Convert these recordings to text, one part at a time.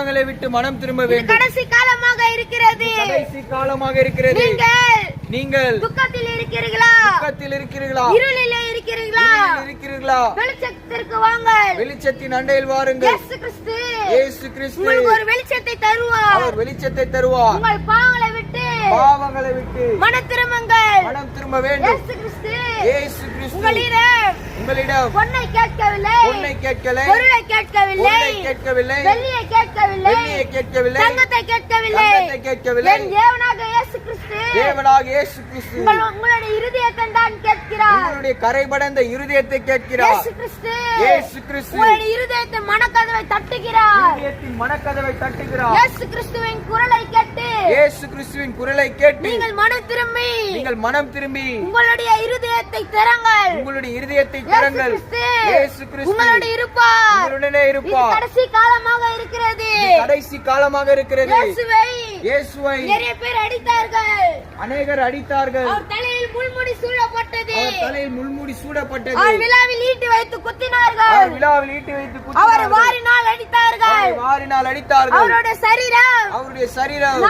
பாவங்களை விட்டு மனம் திரும்ப வேண்டும். கடைசி காலமாக இருக்கிறது. கடைசி காலமாக இருக்கிறது. நீங்கள் துக்கத்தில் இருக்கிறீர்களா? துக்கத்தில் இருக்கிறீர்களா? இருளிலே இருக்கிறீர்களா? இருக்கிறீர்களா? வெளிச்சத்திற்கு வாங்கள். வெளிச்சத்தின் அண்டையில் வாருங்கள். இயேசு கிறிஸ்து. இயேசு கிறிஸ்து. உங்களுக்கு ஒரு வெளிச்சத்தை தருவார். அவர் வெளிச்சத்தை தருவார். உங்கள் பாவங்களை விட்டு பாவங்களை விட்டு மன திரும்புங்கள். மனம் திரும்ப வேண்டும். இயேசு கிறிஸ்து. இயேசு கிறிஸ்து. உங்களிடம் உங்களிடம் பொன்னை கேட்கவில்லை. பொன்னை கேட்கலை. பொருளை கேட்கவில்லை. கேட்கவில்லை. வெள்ளியை கேட்கவில்லை. வெள்ளியை கேட்கவில்லை. தங்கத்தை கேட்கவில்லை. தங்கத்தை கேட்கவில்லை. என் தேவனாக இயேசு கிறிஸ்து தேவனாக இயேசு கிறிஸ்து உங்கள் உங்களுடைய இருதயத்தை தான் கேட்கிறார். உங்களுடைய கரைபடந்த இருதயத்தை கேட்கிறார். இயேசு கிறிஸ்து இயேசு கிறிஸ்து உங்களுடைய இருதயத்தை மனக்கதவை தட்டுகிறார். மனக்கதவை தட்டுகிறார். இயேசு கிறிஸ்துவின் குரலை கேட்டு. இயேசு கிறிஸ்துவின் குரலை கேட்டு. நீங்கள் மனம் திரும்பி. நீங்கள் மனம் திரும்பி. உங்களுடைய இருதயத்தை திறங்கள். உங்களுடைய இருதயத்தை திறங்கள். இயேசு கிறிஸ்து. உங்களோட இருப்பார். உங்களுடனே இருப்பார். கடைசி காலமாக இருக்கிறது. கடைசி காலமாக இருக்கிறது. இயேசுவை இயேசுவை நிறைய பேர் அடித்தார்கள். அநேகர் அடித்தார்கள். அவர் தலையில் முள்முடி சூழப்பட்டது அவர் தலையில் முள்முடி சூடப்பட்டது. அவர் விழாவில் ஈட்டி வைத்து குத்தினார்கள். அவர் விழாவில் ஈட்டி வைத்து அவர் குத்தினார்கள். வாரினால் அடித்தார்கள். அவருடைய சரீரம் அவருடைய சரீரம்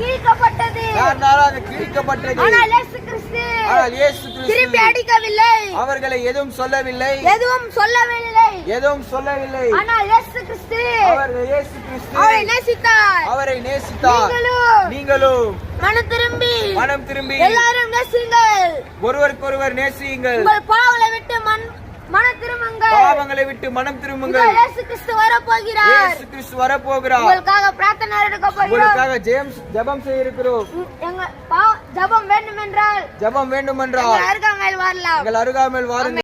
கிழிக்கப்பட்டது. கிழிக்கப்பட்டது. ஆனால் இயேசு கிறிஸ்து ஆனால் இயேசு திருப்பி கிறிஸ்து அடிக்கவில்லை. அவர்களை எதுவும் சொல்லவில்லை. எதுவும் சொல்லவில்லை. எதுவும் சொல்லவில்லை. ஆனால் இயேசு கிறிஸ்து அவர்கள் இயேசு கிறிஸ்து அவரை நேசித்தார். அவரை நேசித்தார். நீங்களும் நீங்களும் மனம் திரும்பி மனம் திரும்பி எல்லாரும் நேசிங்கள் ஒருவருக்கொருவர் நேசியுங்கள். உங்கள் பாவங்களை விட்டு பாவங்களை விட்டு மனம் திரும்புங்கள். இயேசு கிறிஸ்து வரப்போகிறார். இயேசு கிறிஸ்து உங்களுக்காக பிரார்த்தனை எடுக்க போகிறோம். உங்களுக்காக ஜெயம் ஜெபம் செய்ய இருக்கிறோம் எங்க ஜெபம் வேண்டும் என்றால் ஜெபம் வேண்டுமென்றால். அருகாமையில் வரலாம். எங்கள் அருகாமையில் வாருங்கள்.